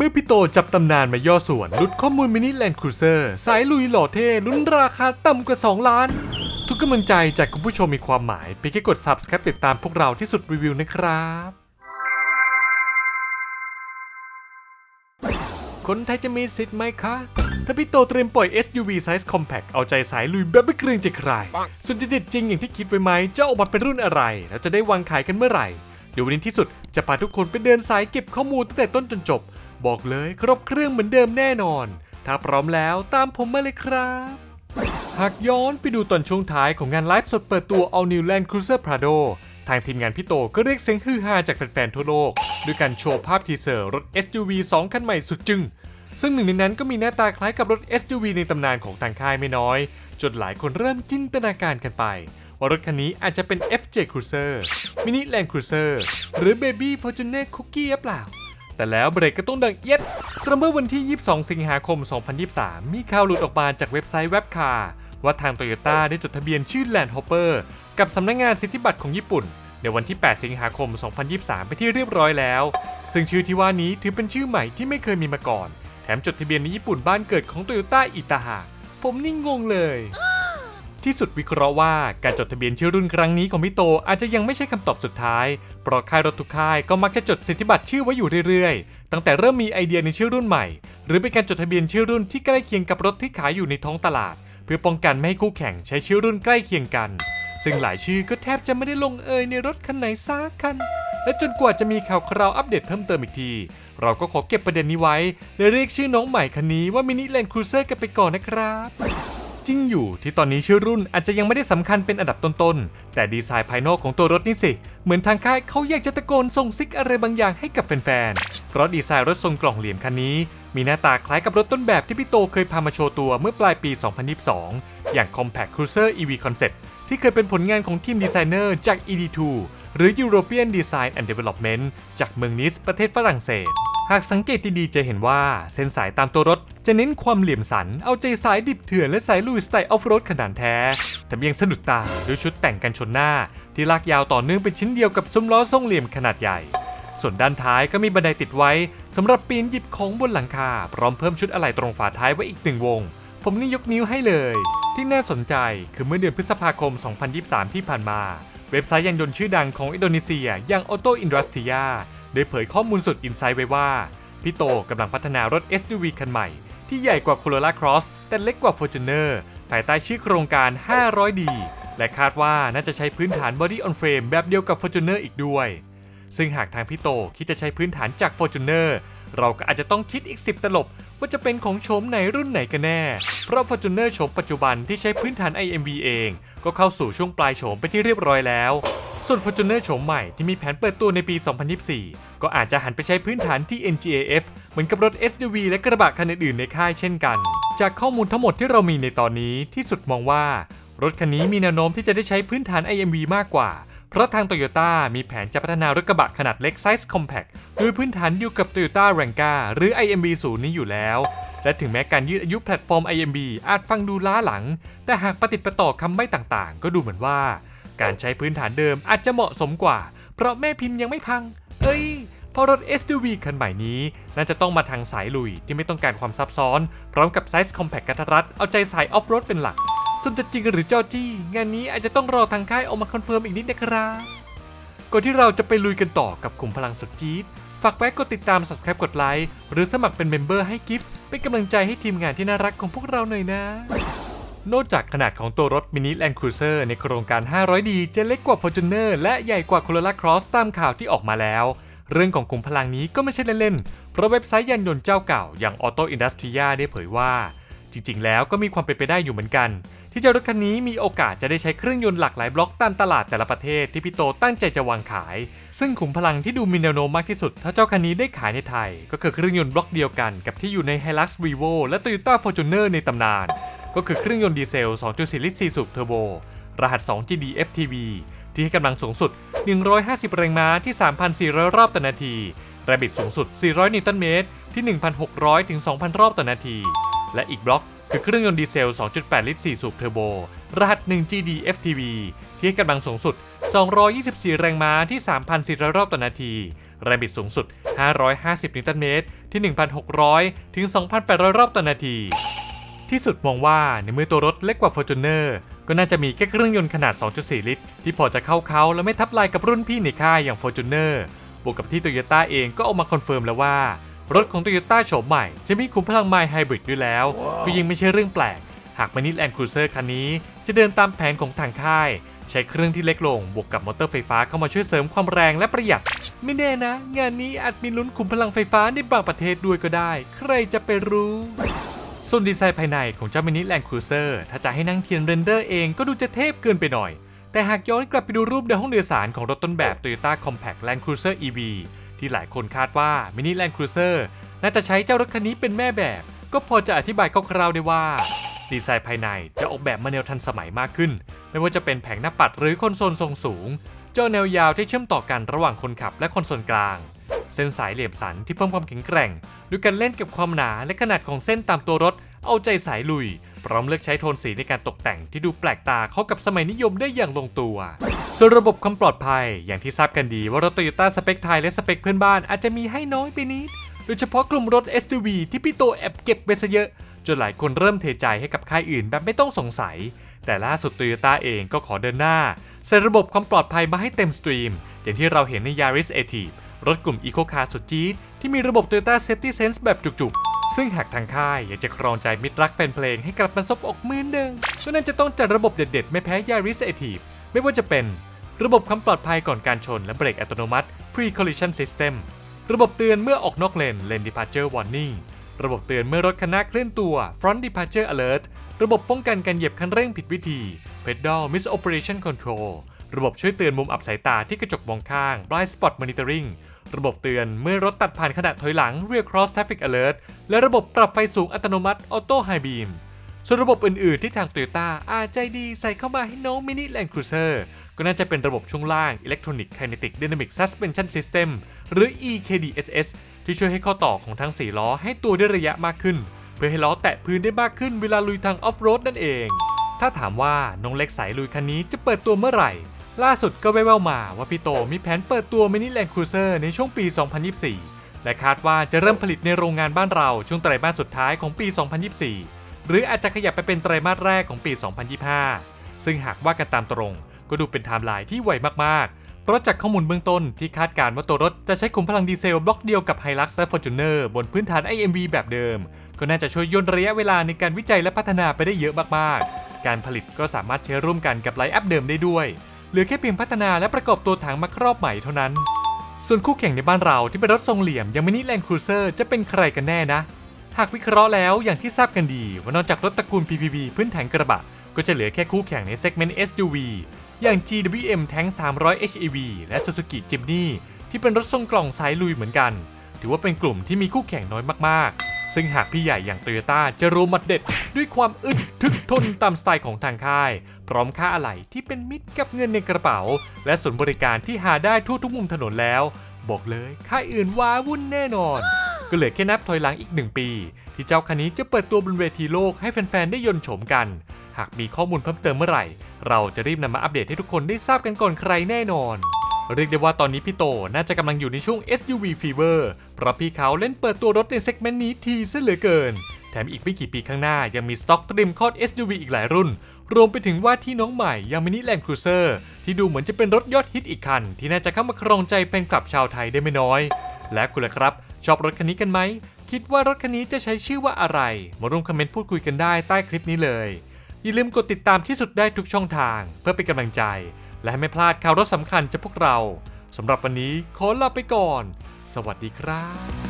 เมื่อพี่โตจับตำนานมาย่อส่วนลุดข้อมูลมินิแลนด์ครูเซอร์สายลุยหล่อเท่ลุ้นราคาต่ำกว่า 2 ล้าน ทุกกำลังใจจากคุณผู้ชมมีความหมายเพียงแค่กด subscribe ติดตามพวกเราที่สุดรีวิวนะครับคนไทยจะมีสิทธิ์ไหมคะ ถ้าพี่โตเตรียมปล่อย SUV Size Compact เอาใจสายลุยแบบไม่เกรงใจใคร ส่วนจะเด็ดจริงอย่างที่คิดไว้ไหมจะออกมาเป็นรุ่นอะไร แล้วจะได้วางขายกันเมื่อไหร่ เดี๋ยววันนี้ที่สุดจะพาทุกคนไปเดินสายเก็บข้อมูลตั้งแต่ต้นจนจบ บอกเลยครบเครื่องเหมือนเดิมแน่นอน ถ้าพร้อมแล้วตามผมมาเลยครับ หากย้อนไปดูตอนช่วงท้ายของงานไลฟ์สดเปิดตัว All New Land Cruiser Prado ทางทีมงานพี่โตก็เรียกเสียงฮือฮาจากแฟนๆทั่วโลก ด้วยการโชว์ภาพทีเซอร์รถ SUV 2 คันใหม่สุดจึง้งซึ่งหนึ่งในนั้นก็มีหน้าตาคล้ายกับรถ SUV ในตำนานของทางค่ายไม่น้อย จนหลายคนเริ่มจินตนาการกันไป ว่ารถคันนี้อาจจะเป็น FJ Cruiser Mini Land Cruiser หรือ Baby Fortuner Cookie หรือเปล่า แต่แล้วเบรกก็ต้องดังเอียดเพราะเมื่อวันที่ 22 สิงหาคม 2023 มีข่าวหลุดออกมาจากเว็บไซต์เว็บคาว่าทางโตโยต้าได้จดทะเบียนชื่อ Land Hopper กับสำนักงานสิทธิบัตรของญี่ปุ่น ในวันที่ 8 สิงหาคม 2023 ไปที่เรียบร้อยแล้ว ซึ่งชื่อที่ว่านี้ถือเป็นชื่อใหม่ที่ไม่เคยมีมาก่อน แถมจดทะเบียนในญี่ปุ่นบ้านเกิดของโตโยต้าอีกต่าหาผมนี่งงเลย ที่สุดวิเคราะห์ว่าการจดทะเบียนชื่อรุ่นครั้งนี้ของพี่โตอาจจะยังไม่ใช่คำตอบสุดท้าย เพราะค่ายรถทุกค่ายก็มักจะจดสิทธิบัตรชื่อไว้อยู่เรื่อยๆ ตั้งแต่เริ่มมีไอเดียในชื่อรุ่นใหม่ หรือเป็นการจดทะเบียนชื่อรุ่นที่ใกล้เคียงกับรถที่ขายอยู่ในท้องตลาด เพื่อป้องกันไม่ให้คู่แข่งใช้ชื่อรุ่นใกล้เคียงกัน ซึ่งหลายชื่อก็แทบจะไม่ได้ลงเอยในรถคันไหนซักคัน และจนกว่าจะมีข่าวคราวอัปเดตเพิ่มเติมอีกที เราก็ขอเก็บประเด็นนี้ไว้และเรียกชื่อน้องใหม่คันนี้ว่ามินิแลนด์ครูเซอร์กันไปก่อนนะครับ จริงอยู่ที่ตอนนี้ชื่อรุ่นอาจจะยังไม่ได้สำคัญเป็นอันดับต้นๆ แต่ดีไซน์ภายนอกของตัวรถนี่สิ เหมือนทางค่ายเขาอยากจะตะโกนส่งซิกอะไรบางอย่างให้กับแฟนๆ เพราะดีไซน์รถทรงกล่องเหลี่ยมคันนี้ มีหน้าตาคล้ายกับรถต้นแบบที่พี่โตเคยพามาโชว์ตัวเมื่อปลายปี 2022 อย่าง Compact Cruiser EV Concept ที่เคยเป็นผลงานของทีมดีไซเนอร์จาก ED2 หรือ European Design and Development จากเมืองนิสประเทศฝรั่งเศส หากสังเกตดีๆจะเห็นว่าเส้นสายตามตัวรถ จะเน้นความเหลี่ยมสัน เอาใจสายดิบเถื่อนและสายลุยสไตล์ออฟโรดขนาดแท้แถมยังสะดุดตาด้วยชุดแต่งกันชนหน้า ที่ลากยาวต่อเนื่องเป็นชิ้นเดียวกับซุ้มล้อทรงเหลี่ยมขนาดใหญ่ ส่วนด้านท้ายก็มีบันไดติดไว้สำหรับปีนหยิบของบนหลังคา พร้อมเพิ่มชุดอะไหล่ตรงฝาท้ายไว้อีกหนึ่งวง ผมนี่ยกนิ้วให้เลย ที่น่าสนใจคือเมื่อเดือนพฤษภาคม 2023 ที่ผ่านมาเว็บไซต์ยานยนต์ชื่อดังของอินโดนีเซียอย่าง Auto Industria ได้เผยข้อมูลสุดอินไซต์ไว้ว่า พี่โตกำลังพัฒนารถ SUV คันใหม่ ที่ใหญ่กว่า Corolla Cross แต่เล็กกว่า Fortuner ภายใต้ชื่อโครงการ 500D และคาดว่าน่าจะใช้พื้นฐาน Body on Frame แบบเดียวกับ Fortuner อีกด้วย ซึ่งหากทางพี่โตคิดจะใช้พื้นฐานจาก Fortuner เราก็อาจจะต้องคิดอีก 10 ตลบ ว่าจะเป็นของโฉมไหนรุ่นไหนกันแน่ เพราะ Fortuner โฉมปัจจุบันที่ใช้พื้นฐาน IMV เอง ก็เข้าสู่ช่วงปลายโฉมไปที่เรียบร้อยแล้ว ส่วน Fortuner โฉมใหม่ที่มีแผนเปิดตัวในปี 2024 ก็อาจจะหันไปใช้พื้นฐานที่ NGAF เหมือนกับรถ SUV และกระบะคันอื่นๆในค่ายเช่นกัน จากข้อมูลทั้งหมดที่เรามีในตอนนี้ที่สุดมองว่า รถคันนี้มีแนวโน้มที่จะได้ใช้พื้นฐาน IMV มากกว่า เพราะทางโตโยต้ามีแผนจะพัฒนารถกระบะขนาดเล็กไซส์ Compact โดยพื้นฐานเดียวกับ Toyota r a n g a หรือ IMV ศูนย์นี้อยู่แล้วและถึงแม้การยืดอายุแพลตฟอร์ม IMB อาจฟังดูล้าหลัง แต่หากปฏิดประต่อคำไม่ต่างๆ ก็ดูเหมือนว่า การใช้พื้นฐานเดิมอาจจะเหมาะสมกว่า เพราะแม่พิมพ์ยังไม่พัง เอ้ยพราะรถ SUV คันใหม่นี้ น่าจะต้องมาทางสายลุยที่ไม่ต้องการความซับซ้อน พร้อมกับไซส์ Compact กระทัดรัดเอาใจสายออฟโรดเป็นหลัก ส่วนจะจริงหรือเจ้าจี้ งานนี้อาจจะต้องรอทางค่ายออกมาคอนเฟิร์มอีกนิดนะครับก่อนที่เราจะไปลุยกันต่อกับขุมพลังสุดจี๊ดฝากแวะกดติดตาม subscribe กดไลค์หรือสมัครเป็นเมมเบอร์ให้กิฟต์เป็นกำลังใจให้ทีมงานที่น่ารักของพวกเราหน่อยนะ นอกจากขนาดของตัวรถมินิแลนด์ครูเซอร์ในโครงการ 500D จะเล็กกว่า Fortuner และใหญ่กว่า Corolla Cross ตามข่าวที่ออกมาแล้ว เรื่องของขุมพลังนี้ก็ไม่ใช่เล่นๆเพราะเว็บไซต์ยานยนต์เจ้าเก่าอย่าง Auto Industria ได้เผยว่า จริงๆ แล้วก็มีความเป็นไปได้อยู่เหมือนกัน ที่เจ้ารถคันนี้มีโอกาสจะได้ใช้เครื่องยนต์หลากหลายบล็อกตามตลาดแต่ละประเทศที่พี่โตตั้งใจจะวางขาย ซึ่งขุมพลังที่ดูมีแนวโน้มมากที่สุด ถ้าเจ้าคันนี้ได้ขายในไทย ก็คือเครื่องยนต์บล็อกเดียวกันกับที่อยู่ใน Hilux Revo และ Toyota Fortuner ในตำนาน ก็คือเครื่องยนต์ดีเซล 2.4 ลิตร4สูบเทอร์โบรหัส 2GD FTV ที่ให้กำลังสูงสุด 150 แรงม้าที่ 3,400 รอบต่อนาที แรงบิดสูงสุด 400 นิวตันเมตรที่ 1,600 ถึง 2,000 รอบต่อนาที และอีกบล็อกคือเครื่องยนต์ดีเซล 2.8 ลิตร 4 สูบเทอร์โบ รหัส 1GD FTV ที่ให้กำลังสูงสุด 224 แรงม้าที่ 3,400 รอบต่อนาที แรงบิดสูงสุด 550 นิวตันเมตร ที่ 1,600 ถึง 2,800 รอบต่อนาที ที่สุดมองว่าในมือตัวรถเล็กกว่า Fortuner ก็น่าจะมีแค่เครื่องยนต์ขนาด 2.4 ลิตร ที่พอจะเข้าเขาและไม่ทับลายกับรุ่นพี่ในค่ายอย่าง Fortuner บวกกับที่ Toyota เองก็ออกมาคอนเฟิร์มแล้วว่า รถของ Toyota โฉมใหม่จะมีขุมพลังไมล์ไฮบริดด้วยแล้ว ก็ยิ่งไม่ใช่เรื่องแปลก หากมานิแลนด์ครูเซอร์คันนี้จะเดินตามแผนของทางค่าย ใช้เครื่องที่เล็กลง บวกกับมอเตอร์ไฟฟ้าเข้ามาช่วยเสริมความแรงและประหยัด ไม่แน่นะ งานนี้อาจมีลุ้นขุมพลังไฟฟ้าในบางประเทศด้วยก็ได้ ใครจะไปรู้ส่วนดีไซน์ภายในของเจ้ามินิแลนด์ครูเซอร์ถ้าจะให้นั่งเทียนเรนเดอร์เองก็ดูจะเทพเกินไปหน่อย แต่หากย้อนกลับไปดูรูปในห้องโดยสารของรถต้นแบบ Toyota Compact Land Cruiser EV ที่หลายคนคาดว่า Mini Land Cruiser น่าจะใช้เจ้ารถคันนี้เป็นแม่แบบ ก็พอจะอธิบายคร่าวๆได้ว่า ดีไซน์ภายในจะออกแบบมาแนวทันสมัยมากขึ้น ไม่ว่าจะเป็นแผงหน้าปัดหรือคอนโซลทรงสูงจอแนวยาวที่เชื่อมต่อกันระหว่างคนขับและคอนโซลกลาง เส้นสายเหลี่ยมสันที่เพิ่มความแข็งแกร่งด้วยการเล่นเกับความหนาและขนาดของเส้นตามตัวรถ เอาใจสายลุย พร้อมเลือกใช้โทนสีในการตกแต่งที่ดูแปลกตาเข้ากับสมัยนิยมได้อย่างลงตัว ส่วนระบบความปลอดภัยอย่างที่ทราบกันดีว่ารถโตโยต้าสเปคไทยและสเปคเพื่อนบ้านอาจจะมีให้น้อยไปนิดโดยเฉพาะกลุ่มรถ SUV ที่พี่โตแอบเก็บไปซะเยอะ จนหลายคนเริ่มเทใจให้กับค่ายอื่นแบบไม่ต้องสงสัย แต่ล่าสุดโตโยต้าเองก็ขอเดินหน้าใส่ระบบความปลอดภัยมาให้เต็มสตรีม อย่างที่เราเห็นใน Yaris a t i v รถกลุ่ม Eco Car สุดจี๊ดที่มีระบบ Toyota Safety Sense แบบจุกๆ ซึ่งหากทางค่ายอยากจะครองใจมิตรรักแฟนเพลงให้กลับมาซบอกมือนเดิมก็น่าจะต้องจัดระบบเด็ดๆ ไม่แพ้ Yaris a t i v ไม่ว่าจะเป็น ระบบความปลอดภัยก่อนการชนและเบรกอัตโนมัติ Pre-Collision System ระบบเตือนเมื่อออกนอกเลน Lane Departure Warning ระบบเตือนเมื่อรถคันหน้าเคลื่อนตัว Front Departure Alert ระบบป้องกันการเหยียบคันเร่งผิดวิธี Pedal Misoperation Control ระบบช่วยเตือนมุมอับสายตาที่กระจกมองข้าง Blind Spot Monitoring ระบบเตือนเมื่อรถตัดผ่านขณะถอยหลัง Rear Cross Traffic Alert และระบบปรับไฟสูงอัตโนมัติ Auto High Beam ส่วนระบบอื่น ๆ ที่ทาง Toyota อาจใจดีใส่เข้ามาให้น้อง Mini Land Cruiser ก็น่าจะเป็นระบบช่วงล่าง Electronic Kinetic Dynamic Suspension System หรือ EKDSS ที่ช่วยให้ข้อต่อของทั้ง 4 ล้อให้ตัวได้ระยะมากขึ้น เพื่อให้ล้อแตะพื้นได้มากขึ้นเวลาลุยทางออฟโรดนั่นเอง ถ้าถามว่าน้องเล็กสายลุยคันนี้จะเปิดตัวเมื่อไหร่ ล่าสุดก็แว่วๆมาว่าพี่โตมีแผนเปิดตัว Mini Land Cruiser ในช่วงปี 2024 และคาดว่าจะเริ่มผลิตในโรงงานบ้านเราช่วงไตรมาสสุดท้ายของปี 2024 หรืออาจจะขยับไปเป็นไตรมาสแรกของปี 2025 ซึ่งหากว่ากันตามตรง ก็ดูเป็นไทม์ไลน์ที่ไวมากๆ เพราะจากข้อมูลเบื้องต้นที่คาดการณ์ว่าตัวรถจะใช้ขุมพลังดีเซลบล็อกเดียวกับ Hilux และ Fortuner บนพื้นฐาน IMV แบบเดิม ก็น่าจะช่วยย่นระยะเวลาในการวิจัยและพัฒนาไปได้เยอะมากๆ การผลิตก็สามารถใช้ร่วมกันกับไลน์อัพเดิมได้ด้วย เหลือแค่เพียงพัฒนาและประกอบตัวถังมาครอบใหม่เท่านั้น ส่วนคู่แข่งในบ้านเราที่เป็นรถทรงเหลี่ยมย่างมินิแลนด์ครูเซอร์จะเป็นใครกันแน่นะ หากวิเคราะห์แล้วอย่างที่ทราบกันดีว่านอกจากรถตระกูล PPV พื้นฐานกระบะ ก็จะเหลือแค่คู่แข่งในเซกเมนต์ SUV อย่าง GWM Tank 300 HEV และ Suzuki Jimny ที่เป็นรถทรงกล่องสายลุยเหมือนกัน ถือว่าเป็นกลุ่มที่มีคู่แข่งน้อยมากๆ ซึ่งหากพี่ใหญ่อย่าง Toyota จะรู้มัดเด็ดด้วยความอึดทึกทนตามสไตล์ของทางค่าย พร้อมค่าอะไหล่ที่เป็นมิตรกับเงินในกระเป๋า และส่วนบริการที่หาได้ทั่วทุกมุมถนนแล้ว บอกเลยค่ายอื่นว้าวุ่นแน่นอน ก็เหลือแค่นับถอยหลังอีกหนึ่งปี ที่เจ้าคันนี้จะเปิดตัวบนเวทีโลกให้แฟนๆได้ยนต์โฉมกัน หากมีข้อมูลเพิ่มเติมเมื่อไหร่ เราจะรีบนำมาอัปเดตให้ทุกคนได้ทราบกันก่อนใครแน่นอน เรียกได้ว่าตอนนี้พี่โตน่าจะกำลังอยู่ในช่วง SUV Fever เพราะพี่เขาเล่นเปิดตัวรถในเซกเมนต์นี้ทีซะเหลือเกิน แถมอีกไม่กี่ปีข้างหน้ายังมีสต็อกเตรียมคลอด SUV อีกหลายรุ่น รวมไปถึงว่าที่น้องใหม่อย่าง Mini Land Cruiser ที่ดูเหมือนจะเป็นรถยอดฮิตอีกคัน ที่น่าจะเข้ามาครองใจแฟนคลับชาวไทยได้ไม่น้อย และคุณล่ะครับ ชอบรถคันนี้กันไหมคิดว่ารถคันนี้จะใช้ชื่อว่าอะไร มาร่วมคอมเมนต์พูดคุยกันได้ใต้คลิปนี้เลยอย่าลืมกดติดตามที่สุดได้ทุกช่องทาง เพื่อเป็นกำลังใจ และไม่พลาดข่าวรถสำคัญจากพวกเราสำหรับวันนี้ขอลาไปก่อน สวัสดีครับ